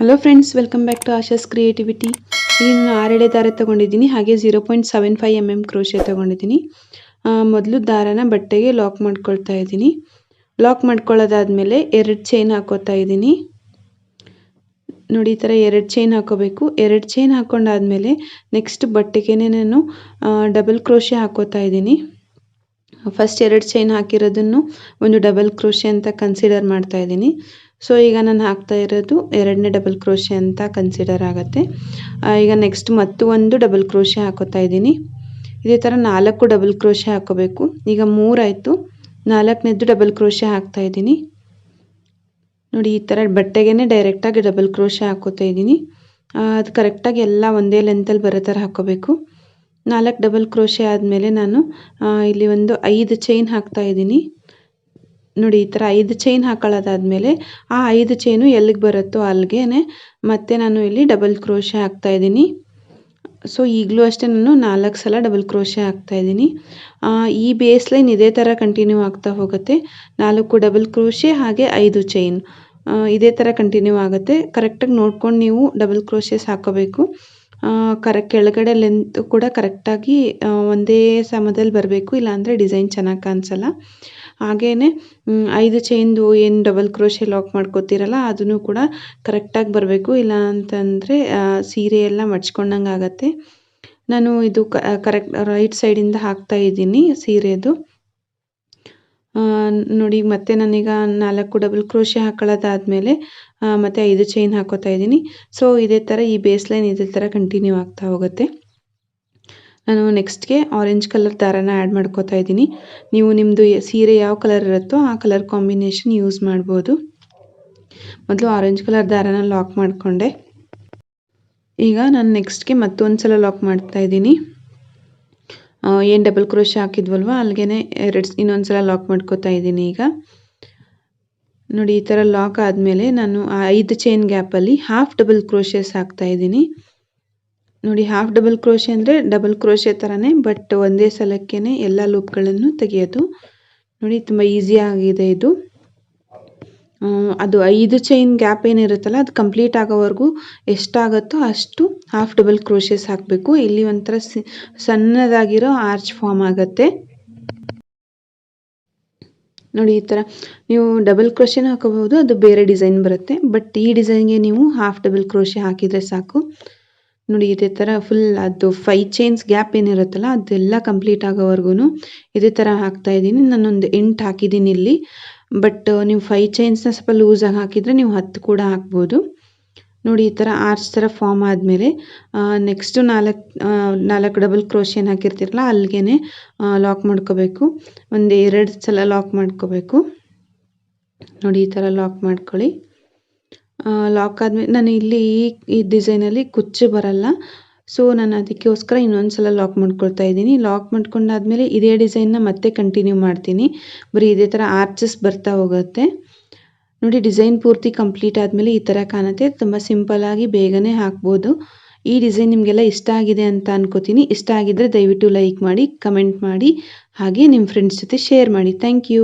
Hello friends welcome back to Asha's creativity ಈಗ ಆರೆಳೆ ದಾರ ತೊಗೊಂಡಿದ್ದೀನಿ, ಹಾಗೆ zero point seven five M M crochet ತೊಗೊಂಡಿದ್ದೀನಿ. ಮೊದಲು ದಾರನ ಬಟ್ಟೆಗೆ ಲಾಕ್ ಮಾಡ್ಕೊಳ್ತಾ ಇದ್ದೀನಿ. ಲಾಕ್ ಮಾಡ್ಕೊಳ್ಳೋದಾದ್ಮೇಲೆ ಎರಡು ಚೈನ್ ಹಾಕೋತಾ ಇದ್ದೀನಿ. ನೋಡಿ, ಈ ಥರ ಎರಡು ಚೈನ್ ಹಾಕೋಬೇಕು. ಎರಡು ಚೈನ್ ಹಾಕೊಂಡಾದ್ಮೇಲೆ ನೆಕ್ಸ್ಟ್ ಬಟ್ಟೆಗೆ ನಾನು ಡಬಲ್ ಕ್ರೋಶೆ ಹಾಕೋತಾ ಇದ್ದೀನಿ. ಫಸ್ಟ್ ಎರಡು ಚೈನ್ ಹಾಕಿರೋದನ್ನು ಒಂದು ಡಬಲ್ ಕ್ರೋಶೆ ಅಂತ ಕನ್ಸಿಡರ್ ಮಾಡ್ತಾ ಇದ್ದೀನಿ. ಸೊ ಈಗ ನಾನು ಹಾಕ್ತಾ ಇರೋದು ಎರಡನೇ ಡಬಲ್ ಕ್ರೋಶೆ ಅಂತ ಕನ್ಸಿಡರ್ ಆಗುತ್ತೆ. ಈಗ ನೆಕ್ಸ್ಟ್ ಮತ್ತು ಒಂದು ಡಬಲ್ ಕ್ರೋಶೆ ಹಾಕೋತಾ ಇದ್ದೀನಿ. ಇದೇ ಥರ ನಾಲ್ಕು ಡಬಲ್ ಕ್ರೋಶೆ ಹಾಕೋಬೇಕು. ಈಗ ಮೂರಾಯಿತು. ನಾಲ್ಕನೇದು ಡಬಲ್ ಕ್ರೋಶೆ ಹಾಕ್ತಾ ಇದ್ದೀನಿ. ನೋಡಿ, ಈ ಥರ ಬಟ್ಟೆಗೇ ಡೈರೆಕ್ಟಾಗಿ ಡಬಲ್ ಕ್ರೋಶೆ ಹಾಕೋತಾ ಇದ್ದೀನಿ. ಅದು ಕರೆಕ್ಟಾಗಿ ಎಲ್ಲ ಒಂದೇ ಲೆಂತಲ್ಲಿ ಬರೋ ಥರ ಹಾಕೋಬೇಕು. ನಾಲ್ಕು ಡಬಲ್ ಕ್ರೋಶೆ ಆದಮೇಲೆ ನಾನು ಇಲ್ಲಿ ಒಂದು ಐದು ಚೈನ್ ಹಾಕ್ತಾ ಇದ್ದೀನಿ. ನೋಡಿ, ಈ ಥರ ಐದು ಚೈನ್ ಹಾಕೊಳ್ಳೋದಾದಮೇಲೆ ಆ ಐದು ಚೈನು ಎಲ್ಲಿಗೆ ಬರುತ್ತೋ ಅಲ್ಲಿಗೆ ಮತ್ತೆ ನಾನು ಇಲ್ಲಿ ಡಬಲ್ ಕ್ರೋಶೆ ಹಾಕ್ತಾ ಇದ್ದೀನಿ. ಸೊ ಈಗಲೂ ಅಷ್ಟೇ ನಾನು ನಾಲ್ಕು ಸಲ ಡಬಲ್ ಕ್ರೋಶೆ ಹಾಕ್ತಾ ಇದ್ದೀನಿ. ಈ ಬೇಸ್ ಲೈನ್ ಇದೇ ಥರ ಕಂಟಿನ್ಯೂ ಆಗ್ತಾ ಹೋಗುತ್ತೆ. ನಾಲ್ಕು ಡಬಲ್ ಕ್ರೋಶೆ ಹಾಗೆ ಐದು ಚೈನ್ ಇದೇ ಥರ ಕಂಟಿನ್ಯೂ ಆಗುತ್ತೆ. ಕರೆಕ್ಟಾಗಿ ನೋಡ್ಕೊಂಡು ನೀವು ಡಬಲ್ ಕ್ರೋಶೆಸ್ ಹಾಕೋಬೇಕು. ಕರೆಕ್ಟ್ ಕೆಳಗಡೆ ಲೆಂತ್ ಕೂಡ ಕರೆಕ್ಟಾಗಿ ಒಂದೇ ಸಮದಲ್ಲಿ ಬರಬೇಕು ಇಲ್ಲಾಂದರೆ ಡಿಸೈನ್ ಚೆನ್ನಾಗಿ ಕಾಣಿಸಲ್ಲ. ಹಾಗೆಯೇ ಐದು ಚೈನ್ದು ಏನು ಡಬಲ್ ಕ್ರೋಶೆ ಲಾಕ್ ಮಾಡ್ಕೋತೀರಲ್ಲ ಅದನ್ನು ಕೂಡ ಕರೆಕ್ಟಾಗಿ ಬರಬೇಕು ಇಲ್ಲ ಅಂತಂದರೆ ಸೀರೆ ಎಲ್ಲ ಮಡ್ಚ್ಕೊಂಡಂಗೆ ಆಗುತ್ತೆ ನಾನು ಇದು ಕರೆಕ್ಟ್ ರೈಟ್ ಸೈಡಿಂದ ಹಾಕ್ತಾ ಇದ್ದೀನಿ ಸೀರೆದು. ಆ, ನೋಡಿ, ಮತ್ತೆ ನಾನೀಗ ನಾಲ್ಕು ಡಬಲ್ ಕ್ರೋಶೆ ಹಾಕೊಳ್ಳೋದಾದ್ಮೇಲೆ ಮತ್ತೆ ಐದು ಚೈನ್ ಹಾಕೋತಾ ಇದ್ದೀನಿ. ಸೊ ಇದೇ ಥರ ಈ ಬೇಸ್ ಲೈನ್ ಇದೇ ಥರ ಕಂಟಿನ್ಯೂ ಆಗ್ತಾ ಹೋಗುತ್ತೆ. ನಾನು ನೆಕ್ಸ್ಟ್ಗೆ ಆರೆಂಜ್ ಕಲರ್ ದಾರನ ಆ್ಯಡ್ ಮಾಡ್ಕೋತಾ ಇದ್ದೀನಿ. ನೀವು ನಿಮ್ಮದು ಸೀರೆ ಯಾವ ಕಲರ್ ಇರುತ್ತೋ ಆ ಕಲರ್ ಕಾಂಬಿನೇಷನ್ ಯೂಸ್ ಮಾಡ್ಬೋದು. ಮೊದಲು ಆರೆಂಜ್ ಕಲರ್ ದಾರನ ಲಾಕ್ ಮಾಡಿಕೊಂಡೆ. ಈಗ ನಾನು ನೆಕ್ಸ್ಟ್ಗೆ ಮತ್ತೊಂದು ಸಲ ಲಾಕ್ ಮಾಡ್ತಾ ಇದ್ದೀನಿ. ಏನು ಡಬಲ್ ಕ್ರೋಶ್ ಹಾಕಿದ್ವಲ್ವ? ಅಲ್ಲಿಗೆ ಎರಡು ಇನ್ನೊಂದು ಸಲ ಲಾಕ್ ಮಾಡ್ಕೋತಾ ಇದ್ದೀನಿ ಈಗ. ನೋಡಿ, ಈ ಥರ ಲಾಕ್ ಆದಮೇಲೆ ನಾನು ಐದು ಚೈನ್ ಗ್ಯಾಪಲ್ಲಿ ಹಾಫ್ ಡಬಲ್ ಕ್ರೋಶಸ್ ಹಾಕ್ತಾ ಇದ್ದೀನಿ. ನೋಡಿ ಹಾಫ್ ಡಬಲ್ ಕ್ರೋಶೆ ಅಂದರೆ ಡಬಲ್ ಕ್ರೋಶೆ ಥರನೇ ಬಟ್ ಒಂದೇ ಸಲಕ್ಕೇ ಎಲ್ಲ ಲೂಪ್ಗಳನ್ನು ತೆಗೆಯೋದು. ನೋಡಿ, ತುಂಬ ಈಸಿ ಆಗಿದೆ ಇದು. ಅದು ಐದು ಚೈನ್ ಗ್ಯಾಪ್ ಏನಿರುತ್ತಲ್ಲ, ಅದು ಕಂಪ್ಲೀಟ್ ಆಗೋವರೆಗೂ ಎಷ್ಟಾಗುತ್ತೋ ಅಷ್ಟು ಹಾಫ್ ಡಬಲ್ ಕ್ರೋಶೆಸ್ ಹಾಕಬೇಕು. ಇಲ್ಲಿ ಒಂಥರ ಸಣ್ಣದಾಗಿರೋ ಆರ್ಚ್ ಫಾರ್ಮ್ ಆಗುತ್ತೆ. ನೋಡಿ ಈ ಥರ ನೀವು ಡಬಲ್ ಕ್ರೋಶೆನ ಹಾಕೋಬಹುದು, ಅದು ಬೇರೆ ಡಿಸೈನ್ ಬರುತ್ತೆ. ಬಟ್ ಈ ಡಿಸೈನ್ಗೆ ನೀವು ಹಾಫ್ ಡಬಲ್ ಕ್ರೋಶೆ ಹಾಕಿದರೆ ಸಾಕು. ನೋಡಿ ಇದೇ ಥರ ಫುಲ್ ಅದು ಫೈವ್ ಚೈನ್ಸ್ ಗ್ಯಾಪ್ ಏನಿರುತ್ತಲ್ಲ, ಅದೆಲ್ಲ ಕಂಪ್ಲೀಟ್ ಆಗೋವರೆಗೂ ಇದೇ ಥರ ಹಾಕ್ತಾ ಇದ್ದೀನಿ. ನಾನೊಂದು ಎಂಟು ಹಾಕಿದ್ದೀನಿ ಇಲ್ಲಿ. ಬಟ್ ನೀವು ಫೈ ಚೈನ್ಸ್ನ ಸ್ವಲ್ಪ ಲೂಸಾಗಿ ಹಾಕಿದರೆ ನೀವು ಹತ್ತು ಕೂಡ ಹಾಕ್ಬೋದು. ನೋಡಿ, ಈ ಥರ ಆರ್ಚ್ ಥರ ಫಾರ್ಮ್ ಆದಮೇಲೆ ನೆಕ್ಸ್ಟು ನಾಲ್ಕು ನಾಲ್ಕು ಡಬಲ್ ಕ್ರೋಶಿಯನ್ ಹಾಕಿರ್ತೀರಲ್ಲ ಅಲ್ಲಿಗೆ ಲಾಕ್ ಮಾಡ್ಕೋಬೇಕು. ಒಂದು ಎರಡು ಸಲ ಲಾಕ್ ಮಾಡ್ಕೋಬೇಕು. ನೋಡಿ, ಈ ಥರ ಲಾಕ್ ಮಾಡ್ಕೊಳ್ಳಿ. ಲಾಕ್ ಆದಮೇಲೆ ನಾನು ಇಲ್ಲಿ ಈ ಈ ಡಿಸೈನಲ್ಲಿ ಕುಚ್ಚು ಬರಲ್ಲ. ಸೊ ನಾನು ಅದಕ್ಕೋಸ್ಕರ ಇನ್ನೊಂದು ಸಲ ಲಾಕ್ ಮಾಡ್ಕೊಳ್ತಾ ಇದ್ದೀನಿ. ಲಾಕ್ ಮಾಡ್ಕೊಂಡಾದ್ಮೇಲೆ ಇದೇ ಡಿಸೈನ್ನ ಮತ್ತೆ ಕಂಟಿನ್ಯೂ ಮಾಡ್ತೀನಿ. ಬರೀ ಇದೇ ಥರ ಆರ್ಚಸ್ ಬರ್ತಾ ಹೋಗುತ್ತೆ. ನೋಡಿ ಡಿಸೈನ್ ಪೂರ್ತಿ ಕಂಪ್ಲೀಟ್ ಆದಮೇಲೆ ಈ ಥರ ಕಾಣುತ್ತೆ. ತುಂಬ ಸಿಂಪಲ್ಲಾಗಿ ಬೇಗನೆ ಹಾಕ್ಬೋದು. ಈ ಡಿಸೈನ್ ನಿಮಗೆಲ್ಲ ಇಷ್ಟ ಆಗಿದೆ ಅಂತ ಅನ್ಕೋತೀನಿ. ಇಷ್ಟ ಆಗಿದ್ದರೆ ದಯವಿಟ್ಟು ಲೈಕ್ ಮಾಡಿ ಕಮೆಂಟ್ ಮಾಡಿ. ಹಾಗೆ ನಿಮ್ಮ ಫ್ರೆಂಡ್ಸ್ ಜೊತೆ ಶೇರ್ ಮಾಡಿ. Thank you